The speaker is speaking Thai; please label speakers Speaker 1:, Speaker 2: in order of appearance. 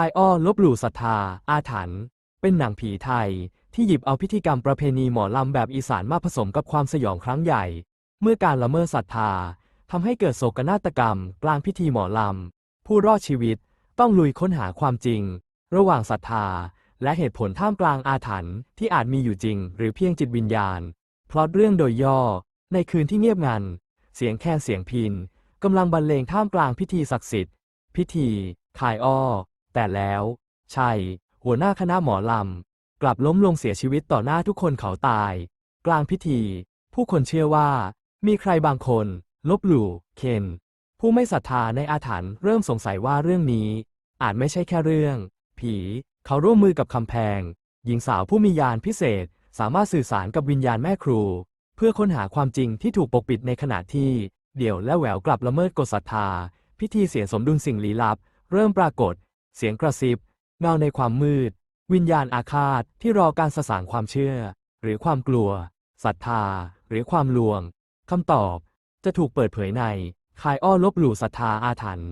Speaker 1: คายอ้อลบหลู่ศรัทธา อาถรรพ์เป็นหนังผีไทย ที่หยิบเอาพิธีกรรมประเพณีหมอลำแบบอีสานมาผสมกับความสยองครั้งใหญ่ เมื่อการละเมิดศรัทธาทำให้เกิดโศกนาฏกรรม กลางพิธีหมอลำ ผู้รอดชีวิตต้องลุยค้นหาความจริง ระหว่างศรัทธา และเหตุผลท่ามกลางอาถรรพ์ที่อาจมีอยู่จริง หรือเพียงจิตวิญญาณพล็อตเรื่องโดยย่อ ในคืนที่เงียบงัน เสียงแคนเสียงพินกำลังบรรเลงท่ามกลางพิธีศักดิ์สิทธิ์ พิธีคายอ้อ แต่แล้วชัยหัวหน้าคณะหมอลำ กลับล้มลงเสียชีวิตต่อหน้าทุกคนเขาตาย กลางพิธี ผู้คนเชื่อว่า มีใครบางคน ลบหลู่เคนผู้ไม่ศรัทธาในอาถรรพ์เริ่มสงสัยว่าเรื่องนี้ อาจไม่ใช่แค่เรื่อง ผี เขาร่วมมือกับคำแพง หญิงสาวผู้มียานพิเศษสามารถสื่อสารกับวิญญาณแม่ครู เพื่อค้นหาความจริงที่ถูกปกปิดในขณะที่ เดี่ยวและแหววกลับละเมิดกฎศรัทธา พิธีเสียสมดุลสิ่งลี้ลับ เริ่มปรากฏ เสียงกระซิบ เงาในความมืด วิญญาณอาฆาตที่รอการสสางความเชื่อ หรือความกลัวศรัทธา หรือความลวงคำตอบ จะถูกเปิดเผยในคายอ้อลบหลู่ศรัทธาอาถรรพ์